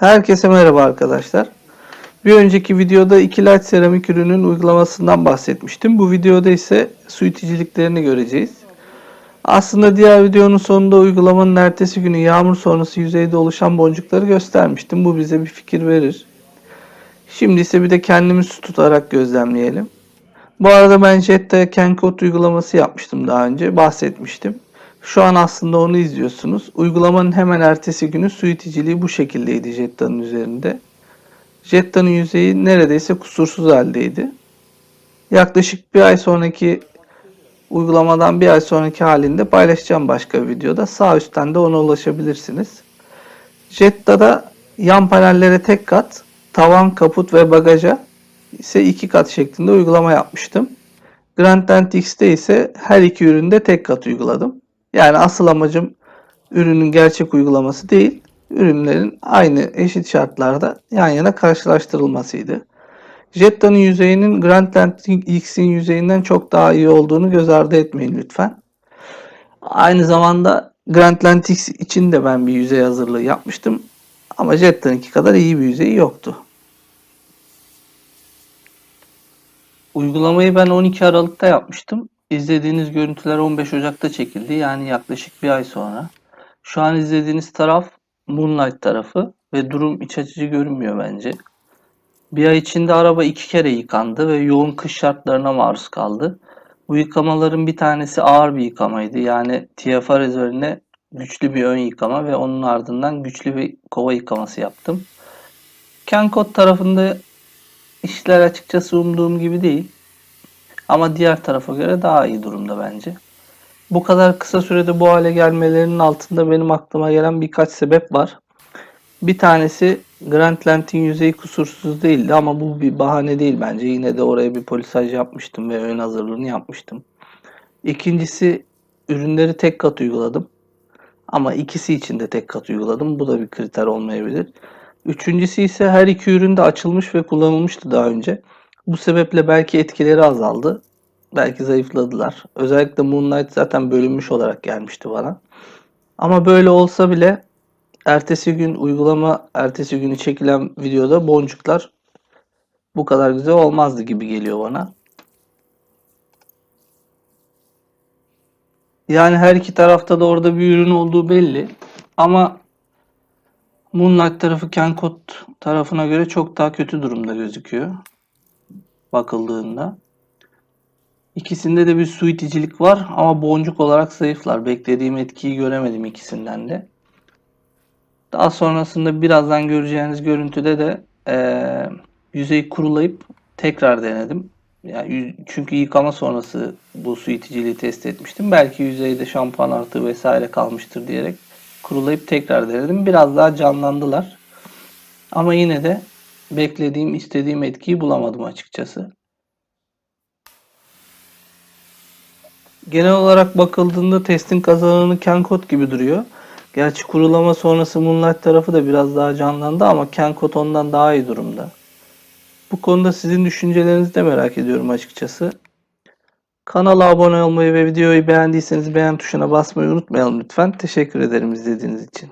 Herkese merhaba arkadaşlar. Bir önceki videoda iki light seramik ürünün uygulamasından bahsetmiştim. Bu videoda ise su iticiliklerini göreceğiz. Aslında diğer videonun sonunda uygulamanın ertesi günü yağmur sonrası yüzeyde oluşan boncukları göstermiştim. Bu bize bir fikir verir. Şimdi ise bir de kendimiz su tutarak gözlemleyelim. Bu arada ben Jetta Kencode uygulaması yapmıştım daha önce. Bahsetmiştim. Şu an aslında onu izliyorsunuz. Uygulamanın hemen ertesi günü su iticiliği bu şekildeydi Jetta'nın üzerinde. Jetta'nın yüzeyi neredeyse kusursuz haldeydi. Yaklaşık bir ay sonraki uygulamadan bir ay sonraki halinde paylaşacağım başka bir videoda. Sağ üstten de ona ulaşabilirsiniz. Jetta'da yan panellere tek kat, tavan, kaput ve bagaja ise iki kat şeklinde uygulama yapmıştım. Grand Tent X'te ise her iki üründe tek kat uyguladım. Yani asıl amacım ürünün gerçek uygulaması değil, ürünlerin aynı eşit şartlarda yan yana karşılaştırılmasıydı. Jetta'nın yüzeyinin Grand Tent X'in yüzeyinden çok daha iyi olduğunu göz ardı etmeyin lütfen. Aynı zamanda Grand Tent X için de ben bir yüzey hazırlığı yapmıştım. Ama Jetta'nınki kadar iyi bir yüzeyi yoktu. Uygulamayı ben 12 Aralık'ta yapmıştım. İzlediğiniz görüntüler 15 Ocak'ta çekildi. Yani yaklaşık bir ay sonra. Şu an izlediğiniz taraf Moonlight tarafı ve durum iç açıcı görünmüyor bence. Bir ay içinde araba iki kere yıkandı ve yoğun kış şartlarına maruz kaldı. Bu yıkamaların bir tanesi ağır bir yıkamaydı. Yani TFR üzerine güçlü bir ön yıkama ve onun ardından güçlü bir kova yıkaması yaptım. Kencode tarafında işler açıkçası umduğum gibi değil. Ama diğer tarafa göre daha iyi durumda bence. Bu kadar kısa sürede bu hale gelmelerinin altında benim aklıma gelen birkaç sebep var. Bir tanesi Grandland'in yüzeyi kusursuz değildi ama bu bir bahane değil bence. Yine de oraya bir polisaj yapmıştım ve ön hazırlığını yapmıştım. İkincisi ürünleri tek kat uyguladım. Ama ikisi için de tek kat uyguladım. Bu da bir kriter olmayabilir. Üçüncüsü ise her iki ürün de açılmış ve kullanılmıştı daha önce. Bu sebeple belki etkileri azaldı. Belki zayıfladılar. Özellikle Moonlight zaten bölünmüş olarak gelmişti bana. Ama böyle olsa bile ertesi gün uygulama, ertesi günü çekilen videoda boncuklar bu kadar güzel olmazdı gibi geliyor bana. Yani her iki tarafta da orada bir ürün olduğu belli. Ama Moonlight tarafı Kencode tarafına göre çok daha kötü durumda gözüküyor. Bakıldığında. İkisinde de bir su iticilik var ama boncuk olarak zayıflar. Beklediğim etkiyi göremedim ikisinden de. Daha sonrasında birazdan göreceğiniz görüntüde de eee yüzeyi kurulayıp tekrar denedim. Yani çünkü yıkama sonrası bu su iticiliği test etmiştim. Belki yüzeyde şampuan artığı vesaire kalmıştır diyerek kurulayıp tekrar denedim. Biraz daha canlandılar. Ama yine de beklediğim, istediğim etkiyi bulamadım açıkçası. Genel olarak bakıldığında testin kazananı Kencode gibi duruyor. Gerçi kurulama sonrası Moonlight tarafı da biraz daha canlandı ama Kencode ondan daha iyi durumda. Bu konuda sizin düşüncelerinizi de merak ediyorum açıkçası. Kanala abone olmayı ve videoyu beğendiyseniz beğen tuşuna basmayı unutmayalım lütfen. Teşekkür ederim izlediğiniz için.